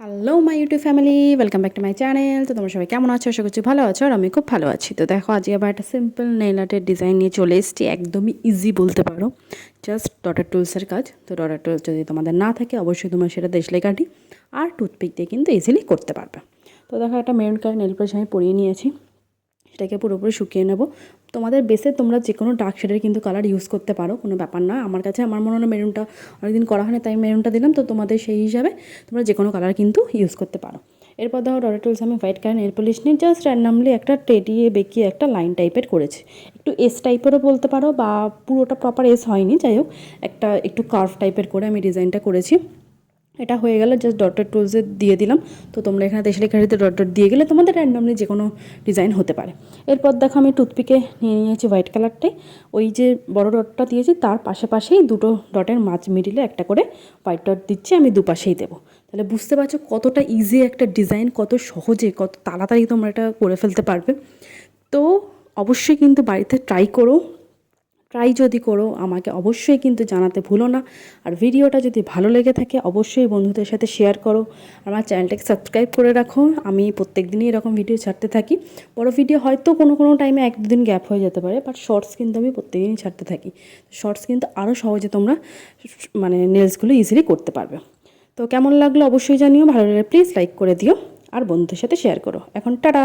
Hello my YouTube family welcome back to my channel তো তোমরা সবাই কেমন আছো? আশা করছি ভালো আছো আর আমি খুব ভালো আছি। তো দেখো, আজকে আবার একটা সিম্পল নেইল আর্টের ডিজাইন নিয়ে চলে এসেছি। একদমই ইজি বলতে পারো। জাস্ট ডটার টুলসের কাজ। তো ডটার টুলস যদি তোমাদের না থাকে, অবশ্যই তোমরা সেটা দেশলাই কাঠি আর টুথপিক দিয়ে কিন্তু ইজিলি করতে পারবে। তো দেখো, একটা মেরুন কালার নেল পালিশ আমি পরিয়ে নিয়েছি। সেটাকে পুরোপুরি শুকিয়ে নেব। তোমাদের বেসে তোমরা যে কোনো ডার্ক শেডের কিন্তু কালার ইউজ করতে পারো, কোনো ব্যাপার না আমার কাছে আমার মনে হলো মেরুনটা অনেকদিন করা হয়নি তাই মেরুনটা দিলাম। তো তোমাদের সেই হিসাবে তোমরা যে কোনো কালার কিন্তু ইউজ করতে পারো। এরপর ধরো ডরের টুলস আমি হোয়াইট কালার নেল পলিশ নিয়ে জাস্ট র্যান্ডামলি একটা টেডিয়ে বেঁকিয়ে একটা লাইন টাইপের করেছি। একটু এস টাইপেরও বলতে পারো বা পুরোটা প্রপার এস হয়নি, যাই হোক, একটা একটু কার্ভ টাইপের করে আমি ডিজাইনটা করেছি। এটা হয়ে গেলে জাস্ট ডটের টুলসে দিয়ে দিলাম। তো তোমরা এখানে দেশলে কাঠিতে ডট ডট দিয়ে গেলে তোমাদের র্যান্ডামলি যে কোনো ডিজাইন হতে পারে। এরপর দেখো আমি টুথপিকে নিয়ে নিয়েছি হোয়াইট কালারটাই ওই যে বড় ডটটা দিয়েছি, তার পাশে পাশেই দুটো ডটের মাছ মিডিলে একটা করে হোয়াইট ডট দিচ্ছি, আমি দুপাশেই দেবো। তাহলে বুঝতে পারছ কতটা ইজি একটা ডিজাইন কত সহজে, কত তাড়াতাড়ি তোমরা এটা করে ফেলতে পারবে। তো অবশ্যই কিন্তু বাড়িতে ট্রাই করো ট্রাই যদি করো, আমাকে অবশ্যই কিন্তু জানাতে ভুলো না। আর ভিডিওটা যদি ভালো লেগে থাকে, অবশ্যই বন্ধুদের সাথে শেয়ার করো। আমার চ্যানেলটাকে সাবস্ক্রাইব করে রাখো। আমি প্রত্যেক দিনই এরকম ভিডিও ছাড়তে থাকি। বড় ভিডিও হয়তো কোনো কোনো টাইমে এক, দুদিন গ্যাপ হয়ে যেতে পারে বাট শর্টস কিন্তু আমি প্রত্যেক দিনই ছাড়তে থাকি। শর্টস কিন্তু আরও সহজে তোমরা মানে নেলসগুলো ইজিলি করতে পারবে। তো কেমন লাগল অবশ্যই জানিও। ভালো লাগলে প্লিজ লাইক করে দিও। আর বন্ধুদের সাথে শেয়ার করো। এখন টাটা!